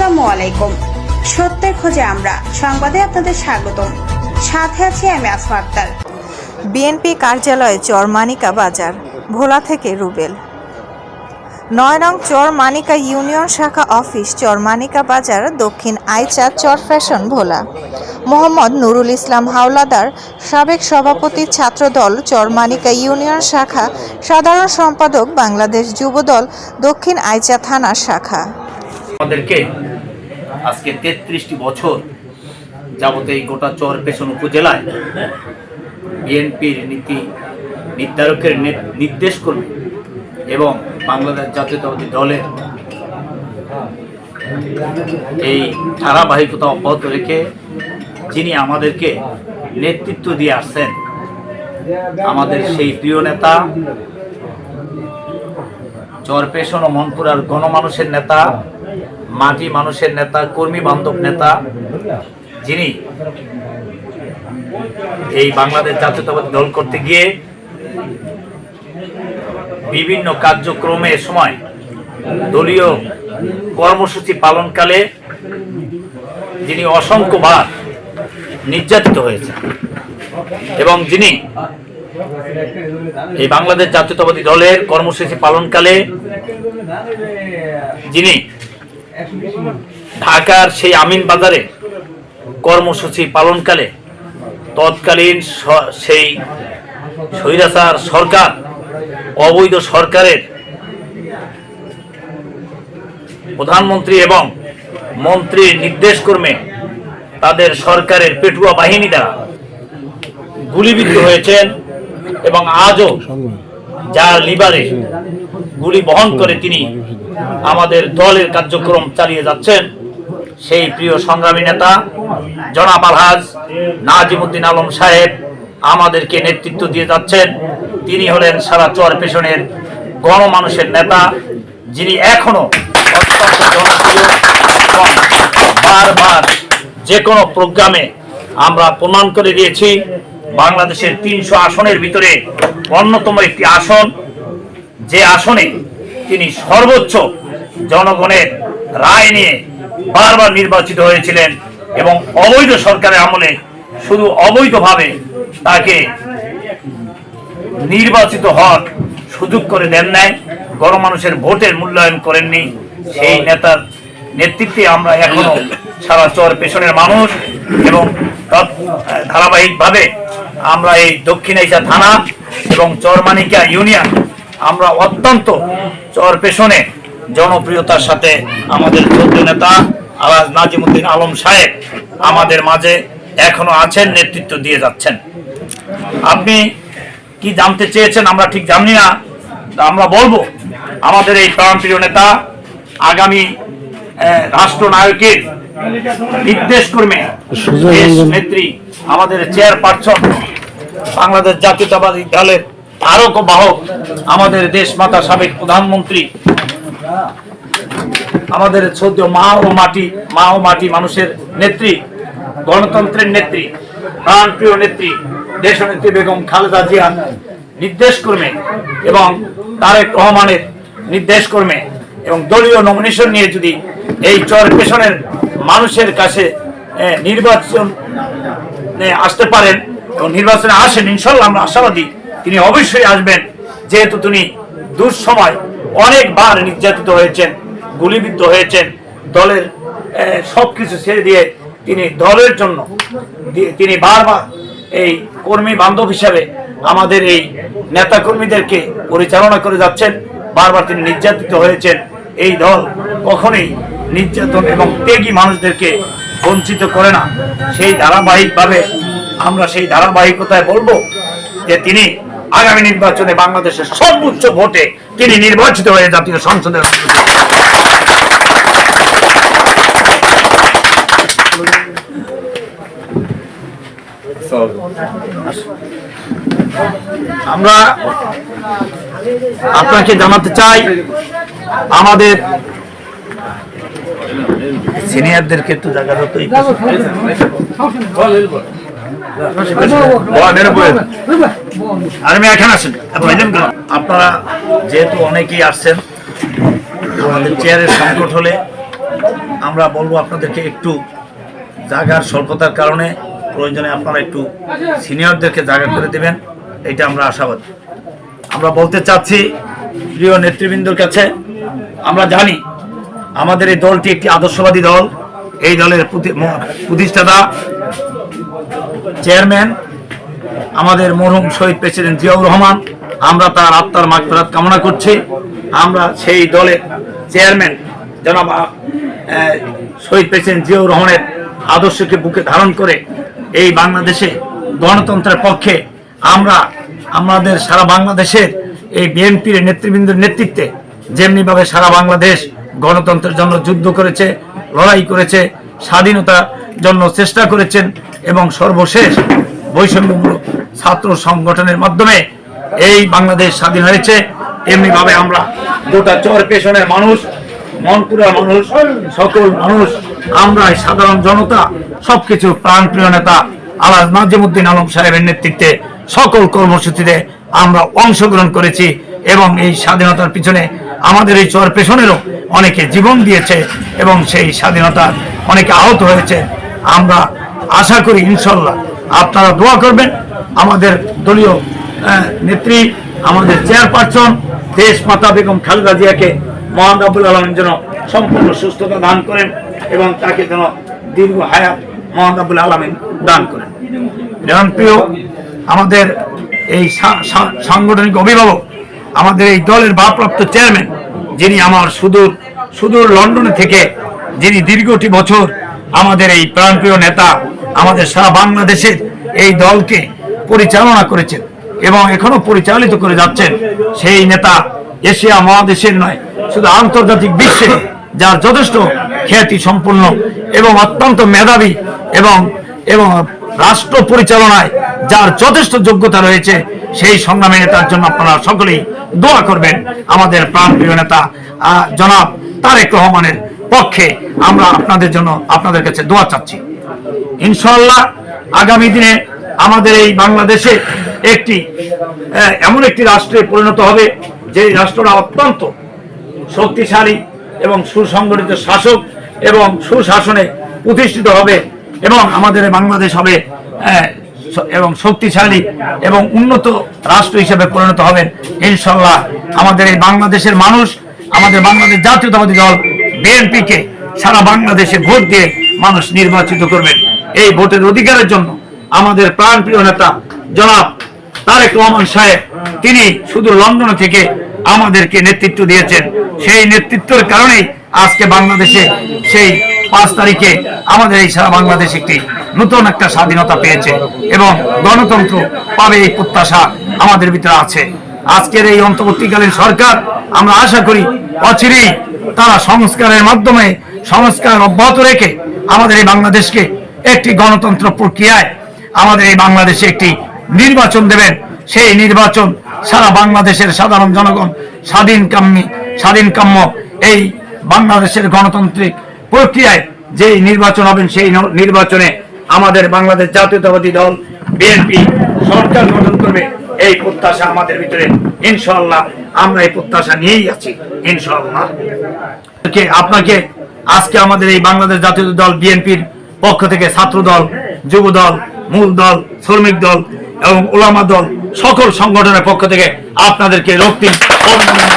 আসসালামু আলাইকুম। সত্যের খোঁজে আমরা। সংবাদে আপনাদের স্বাগতম। সাথে আছি আমি আসমা আক্তার। বিএনপি কার্যালয়ে চর মানিকা বাজার, ভোলা থেকে রুবেল। নয় নং চর মানিকা ইউনিয়ন শাখা অফিস, চর মানিকা বাজার, দক্ষিণ আইচা চর ফ্যাশন, ভোলা। মোহাম্মদ নুরুল ইসলাম হাওলাদার, সাবেক সভাপতি ছাত্রদল চর মানিকা ইউনিয়ন শাখা, সাধারণ সম্পাদক বাংলাদেশ যুবদল, দক্ষিণ আইচা থানা শাখা। আমাদেরকে আজকে তেত্রিশটি বছর যাবত এই গোটা চর পেশন উপজেলায় বিএনপির নীতি নির্ধারকের নির্দেশ করবে এবং বাংলাদেশ জাতীয়তাবাদী দলের এই ধারাবাহিকতা অব্যাহত রেখে যিনি আমাদেরকে নেতৃত্ব দিয়ে আসছেন, আমাদের সেই প্রিয় নেতা চরপেশন ও মনপুরার গণমানুষের নেতা মাটি মানুষের নেতা, কর্মী বান্ধব নেতা, যিনি এই বাংলাদেশ জাতীয়তাবাদী দল করতে গিয়ে বিভিন্ন কার্যক্রমের সময় দলীয় কর্মসূচি পালনকালে যিনি অসংখ্যবার নির্যাতিত হয়েছে এবং যিনি এই বাংলাদেশ জাতীয়তাবাদী দলের কর্মসূচি পালনকালে যিনি ঢাকার সেই আমিন বাজারে কর্মসূচি পালনকালে তৎকালীন সেই স্বৈরাচার সরকার, অবৈধ সরকারের প্রধানমন্ত্রী এবং মন্ত্রীর নির্দেশ কর্মে তাদের সরকারের পেটুয়া বাহিনী দ্বারা গুলিবিদ্ধ হয়েছেন এবং আজও যার লিবারে গুলি বহন করে তিনি আমাদের দলের কার্যক্রম চালিয়ে যাচ্ছেন, সেই প্রিয় সংগ্রামী নেতা জনাব আলহাজ নাজিমুদ্দিন আলম সাহেব আমাদেরকে নেতৃত্ব দিয়ে যাচ্ছেন। তিনি হলেন সারা চর পেশনের গণমানুষের নেতা, যিনি এখনও অত্যন্ত জনপ্রিয় বারবার যে কোনো প্রোগ্রামে আমরা প্রমাণ করে দিয়েছি বাংলাদেশের তিনশো আসনের ভিতরে অন্যতম একটি আসন। যে আসনে তিনি সর্বোচ্চ জনগণের রায় নিয়ে বারবার নির্বাচিত হয়েছিলেন এবং অবৈধ সরকারের আমলে শুধু অবৈধভাবে তাকে নির্বাচিত হওয়ার সুযোগ করে দেন নাই, গণমানুষের ভোটের মূল্যায়ন করেননি। সেই নেতার নেতৃত্বে আমরা এখনও সারা চর পেছনের মানুষ এবং ধারাবাহিকভাবে আমরা এই দক্ষিণ এশিয়া থানা এবং চরমানিকা ইউনিয়ন, আমরা অত্যন্ত চর পেছনে জনপ্রিয়তার সাথে আমাদের চোদ্দ নেতা আলাজ নাজিমুদ্দিন আলম সাহেব আমাদের মাঝে এখনও আছেন, নেতৃত্ব দিয়ে যাচ্ছেন। আপনি কি জানতে চেয়েছেন আমরা ঠিক জানি না আমরা বলব। আমাদের এই প্রাণপ্রিয় নেতা আগামী রাষ্ট্রনায়কের নির্দেশ দেশ নেত্রী, আমাদের চেয়ারপারসন, বাংলাদেশ জাতীয়তাবাদী দলের আরক বাহক, আমাদের দেশ মাতা সাবেক প্রধানমন্ত্রী, আমাদের সদ্য মা ও মাটি, মা ও মাটি মানুষের নেত্রী, গণতন্ত্রের নেত্রী, প্রাণপ্রিয় নেত্রী, দেশনেত্রী বেগম খালেদা জিয়া, নির্দেশ কর্মে এবং তারেক রহমানের নির্দেশ কর্মে এবং দলীয় নমিনেশন নিয়ে যদি এই চর পেছনের মানুষের কাছে নির্বাচন আসতে পারেন এবং নির্বাচনে আসেন, ইনশাল্লাহ আমরা আশাবাদী। তিনি অবশ্যই আসবেন, যেহেতু তিনি দুঃসময় অনেকবার নির্যাতিত হয়েছেন, গুলিবিদ্ধ হয়েছেন, দলের সব কিছু ছেড়ে দিয়ে তিনি দলের জন্য তিনি বারবার এই কর্মী বান্ধব হিসাবে আমাদের এই নেতা কর্মীদেরকে পরিচালনা করে যাচ্ছেন। বারবার তিনি নির্যাতিত হয়েছেন। এই দল কখনোই নির্যাতন এবং ত্যাগী মানুষদেরকে বঞ্চিত করে না। সেই ধারাবাহিকভাবে আমরা সেই ধারাবাহিকতায় বলব যে তিনি আগামী নির্বাচনে বাংলাদেশের সর্বোচ্চ ভোটে তিনি নির্বাচিত হয়ে জাতীয় সংসদের আমরা আপনাকে জানাতে চাই, আমাদের সিনিয়রদেরকে একটু জায়গা আসেন। আপনারা যেহেতু অনেকেই আসছেন আমাদের চেয়ারের সংকট হলে আমরা বলব আপনাদেরকে একটু জায়গার স্বল্পতার কারণে প্রয়োজনে আপনারা একটু সিনিয়রদেরকে জায়গা করে দেবেন এটা আমরা আশাবাদী। আমরা বলতে চাচ্ছি প্রিয় নেতৃবৃন্দর কাছে আমরা জানি আমাদের এই দলটি একটি আদর্শবাদী দল। এই দলের প্রতি- প্রতিষ্ঠাতা চেয়ারম্যান আমাদের মরহুম শহীদ প্রেসিডেন্ট জিয়াউর রহমান। আমরা তার আত্মার মাগফিরাত কামনা করছি। আমরা সেই দলের চেয়ারম্যান জনাব শহীদ প্রেসিডেন্ট জিয়াউর রহমানের আদর্শকে বুকে ধারণ করে এই বাংলাদেশে গণতন্ত্রের পক্ষে আমরা, আমাদের সারা বাংলাদেশের এই বিএনপির নেতৃবৃন্দের নেতৃত্বে যেমনিভাবে সারা বাংলাদেশ গণতন্ত্রের জন্য যুদ্ধ করেছে, লড়াই করেছে স্বাধীনতার জন্য চেষ্টা করেছেন এবং সর্বশেষ বৈষম্যমূলক ছাত্র সংগঠনের মাধ্যমে এই বাংলাদেশ স্বাধীন হয়েছে। এমনিভাবে আমরা গোটা চর পেশনের মানুষ, মনপুরার মানুষ, সকল মানুষ, আমরা সাধারণ জনতা, সবকিছু প্রাণপ্রিয় নেতা আলাজ নাজিমুদ্দিন আলম সাহেবের নেতৃত্বে সকল কর্মসূচিতে আমরা অংশগ্রহণ করেছি এবং এই স্বাধীনতার পিছনে আমাদের এই চর পেশনেরও অনেকে জীবন দিয়েছে এবং সেই স্বাধীনতার অনেকে আহত হয়েছে। আমরা আশা করি ইনশাল্লাহ আপনারা দোয়া করবেন। আমাদের দলীয় নেত্রী, আমাদের চেয়ারপারসন দেশ মাতা বেগম খালেদা জিয়াকে মহান আব্বুল আলমের জন্য সম্পূর্ণ সুস্থতা দান করেন এবং তাকে যেন দীর্ঘ হায়াত মহান আব্বুল আলমিন দান করেন। প্রিয়, আমাদের এই সাংগঠনিক অভিভাবক, আমাদের এই দলের ভারপ্রাপ্ত চেয়ারম্যান যিনি আমার সুদূর সুদূর লন্ডনে থেকে, যিনি দীর্ঘটি বছর আমাদের এই প্রাণপ্রিয় নেতা, আমাদের সারা বাংলাদেশের এই দলকে পরিচালনা করেছেন এবং এখনও পরিচালিত করে যাচ্ছেন সেই নেতা এশিয়া মহাদেশের নয়, শুধু আন্তর্জাতিক বিশ্বে, যার যথেষ্ট খ্যাতি সম্পন্ন এবং অত্যন্ত মেধাবী এবং এবং রাষ্ট্র পরিচালনায় যার যথেষ্ট যোগ্যতা রয়েছে, সেই সংগ্রামে নেতার জন্য আপনারা সকলেই দোয়া করবেন আমাদের প্রাণপ্রিয় নেতা জনাব তারেক রহমানের পক্ষে আমরা আপনাদের জন্য আপনাদের কাছে দোয়া চাচ্ছি। ইনশাল্লাহ আগামী দিনে আমাদের এই বাংলাদেশে একটি এমন একটি রাষ্ট্রে পরিণত হবে, যে রাষ্ট্রটা অত্যন্ত শক্তিশালী এবং সুসংগঠিত শাসক এবং সুশাসনে প্রতিষ্ঠিত হবে এবং আমাদের বাংলাদেশ হবে এবং শক্তিশালী এবং উন্নত রাষ্ট্র হিসেবে পরিণত হবেন। ইনশাল্লাহ আমাদের এই বাংলাদেশের মানুষ, আমাদের বাংলাদেশ জাতীয়তাবাদী দল, বিএনপিকে সারা বাংলাদেশে ভোট দিয়ে মানুষ নির্বাচিত করবেন। এই ভোটের অধিকারের জন্য আমাদের প্রাণপ্রিয় নেতা জনাব তারেক রহমান সাহেব, তিনি শুধু লন্ডন থেকে আমাদেরকে নেতৃত্ব দিয়েছেন। সেই নেতৃত্বের কারণেই আজকে বাংলাদেশে সেই পাঁচ তারিখে আমাদের এই সারা বাংলাদেশ একটি নতুন একটা স্বাধীনতা পেয়েছে এবং গণতন্ত্র পাবে এই প্রত্যাশা আমাদের ভিতরে আছে। আজকের এই অন্তর্বর্তীকালীন সরকার, আমরা আশা করি অচিরেই তারা সংস্কারের মাধ্যমে সংস্কার অব্যাহত রেখে আমাদের এই বাংলাদেশকে একটি গণতন্ত্র প্রক্রিয়ায় আমাদের এই বাংলাদেশে একটি নির্বাচন দেবেন। সেই নির্বাচন সারা বাংলাদেশের সাধারণ জনগণ স্বাধীন কাম্যী স্বাধীন কাম্য এই বাংলাদেশের গণতান্ত্রিক প্রক্রিয়ায় যেই নির্বাচন হবেন, সেই নির্বাচনে আমাদের বাংলাদেশ জাতীয়তাবাদী দল, বিএনপি, সরকার গঠন করবে। এই প্রত্যাশা আমাদের ভিতরে ইনশাল্লাহ আমরা এই প্রত্যাশা নিয়েই আছি ইনশাল্লাহ আপনাকে আজকে আমাদের এই বাংলাদেশ জাতীয় দল, বিএনপির পক্ষ থেকে ছাত্র দল যুব দল মূল দল শ্রমিক দল এবং ওলামা দল, সকল সংগঠনের পক্ষ থেকে আপনাদেরকে রক্তিম অভিনন্দন